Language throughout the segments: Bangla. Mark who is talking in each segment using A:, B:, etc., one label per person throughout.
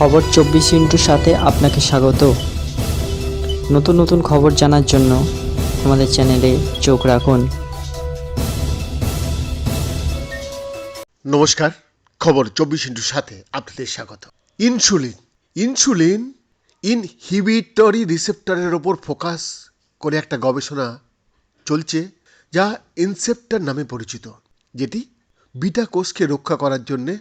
A: খবর চব্বিশ ইন্টুর সাথে আপনাকে স্বাগত। নতুন নতুন খবর জানার জন্য আমাদের চ্যানেলে চোখ রাখুন।
B: নমস্কার, খবর চব্বিশ ইন্টুর সাথে আপনাদের স্বাগত। ইনসুলিন ইনসুলিন ইনহিবিটরি রিসেপ্টরের ওপর ফোকাস করে একটা গবেষণা চলছে, যা ইনসেপ্টার নামে পরিচিত, যেটি বিটা কোষকে রক্ষা করার জন্যে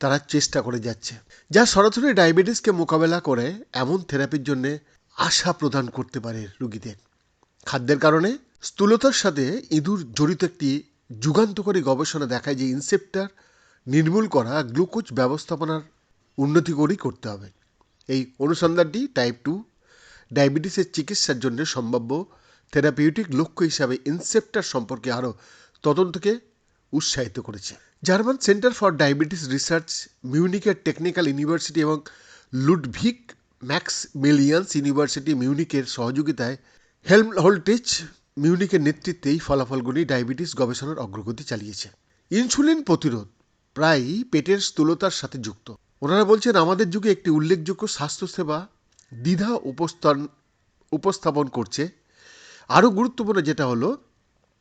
B: তারা চেষ্টা করে যাচ্ছে, যা সরাসরি ডায়াবেটিসকে মোকাবেলা করে এমন থেরাপির জন্যে আশা প্রদান করতে পারে রুগীদের। খাদ্যের কারণে স্থূলতার সাথে ইঁদুর জড়িত একটি যুগান্তকারী গবেষণা দেখায় যে ইনসেপ্টার নির্মূল করা গ্লুকোজ ব্যবস্থাপনার উন্নতি করেই করতে হবে। এই অনুসন্ধানটি টাইপ টু ডায়াবেটিসের চিকিৎসার জন্য সম্ভাব্য থেরাপিউটিক লক্ষ্য হিসাবে ইনসেপ্টার সম্পর্কে আরও তদন্তকে উৎসাহিত করেছে। German center for diabetes research মিউনিকের technical university এবং লুডভিক ম্যাক্স মিলিয়ান্স ইউনিভার্সিটি মিউনিকের সহযোগিতায় হেলম হোল্টেজ মিউনিকের নেতৃত্বে এই ফলাফলগুলি ডায়াবেটিস গবেষণার অগ্রগতি চালিয়েছে। ইনসুলিন প্রতিরোধ প্রায়ই পেটের স্থূলতার সাথে যুক্ত। ওনারা বলছেন, আমাদের যুগে একটি উল্লেখযোগ্য স্বাস্থ্যসেবা দ্বিধা উপস্থান, উপস্থাপন করছে। আরও গুরুত্বপূর্ণ যেটা হলো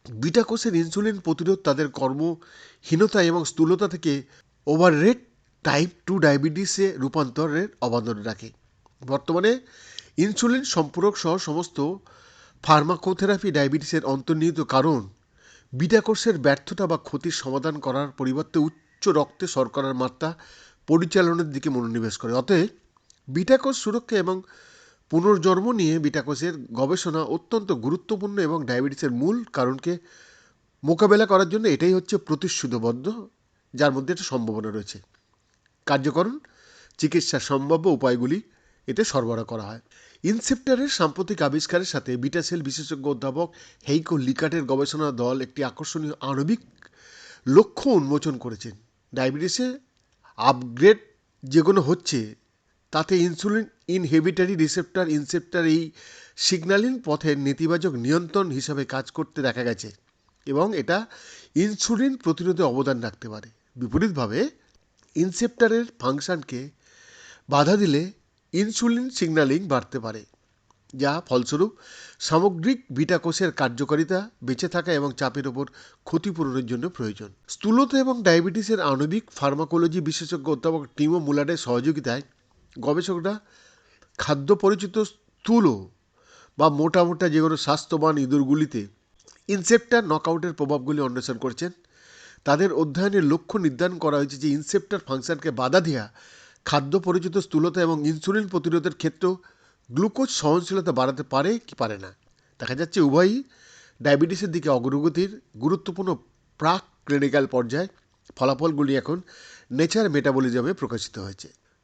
B: বিটা কোষের ইনসুলিন প্রতিরোধ তাদের কর্মহীনতা এবং স্থূলতা থেকে ওভার রেট টাইপ টু ডায়াবেটিসে রূপান্তরের অবদান রাখে। বর্তমানে ইনসুলিন সম্পূরক সহ সমস্ত ফার্মাকোথেরাপি ডায়াবেটিসের অন্তর্নিহিত কারণ বিটা কোষের ব্যর্থতা বা ক্ষতির সমাধান করার পরিবর্তে উচ্চ রক্তে শর্করার মাত্রা পরিচালনার দিকে মনোনিবেশ করে। অতএব বিটা কোষ সুরক্ষা এবং পুনর্জন্ম নিয়ে বিটা কোষের গবেষণা অত্যন্ত গুরুত্বপূর্ণ এবং ডায়াবেটিসের মূল কারণকে মোকাবেলা করার জন্য এটাই হচ্ছে প্রতিশ্রুতবদ্ধ, যার মধ্যে একটা সম্ভাবনা রয়েছে। কার্যকরণ চিকিৎসার সম্ভাব্য উপায়গুলি এতে সরবরাহ করা হয়। ইনসেপ্টারের সাম্প্রতিক আবিষ্কারের সাথে বিটা সেল বিশেষজ্ঞ অধ্যাপক হেইকো লিকাটের গবেষণা দল একটি আকর্ষণীয় আণবিক লক্ষ্য উন্মোচন করেছেন। ডায়াবেটিসে আপগ্রেড যেগুলো হচ্ছে তাতে ইনসুলিন ইনহেবিটারি রিসেপ্টার, ইনসেপ্টার এই সিগন্যালিং পথের নেতিবাচক নিয়ন্ত্রণ হিসাবে কাজ করতে দেখা গেছে এবং এটা ইনসুলিন প্রতিরোধে অবদান রাখতে পারে। বিপরীতভাবে, ইনসেপ্টারের ফাংশনকে বাধা দিলে ইনসুলিন সিগন্যালিং বাড়তে পারে, যা ফলস্বরূপ সামগ্রিক বিটা কোষের কার্যকারিতা বেঁচে থাকা এবং চাপের ওপর ক্ষতিপূরণের জন্য প্রয়োজন। স্থূলতা এবং ডায়াবেটিসের আণবিক ফার্মাকোলজি বিশেষজ্ঞ অধ্যাপক টিমো মুলারের সহযোগিতায় গবেষকরা খাদ্য পরিচিত স্থূল বা মোটা মোটা যেগুলো স্বাস্থ্যবান ইঁদুরগুলিতে ইনসেপ্টার নকআউটের প্রভাবগুলি অন্বেষণ করছেন। তাদের অধ্যয়নের লক্ষ্য নির্ধারণ করা হয়েছে যে ইনসেপ্টার ফাংশনকে বাধা দেওয়া খাদ্য পরিচিত স্থূলতা এবং ইনসুলিন প্রতিরোধের ক্ষেত্রেও গ্লুকোজ সহনশীলতা বাড়াতে পারে কি পারে না। দেখা যাচ্ছে উভয়ই ডায়াবেটিসের দিকে অগ্রগতির গুরুত্বপূর্ণ প্রাক ক্লিনিক্যাল পর্যায়ে ফলাফলগুলি এখন নেচার মেটাবলিজমে প্রকাশিত হয়েছে।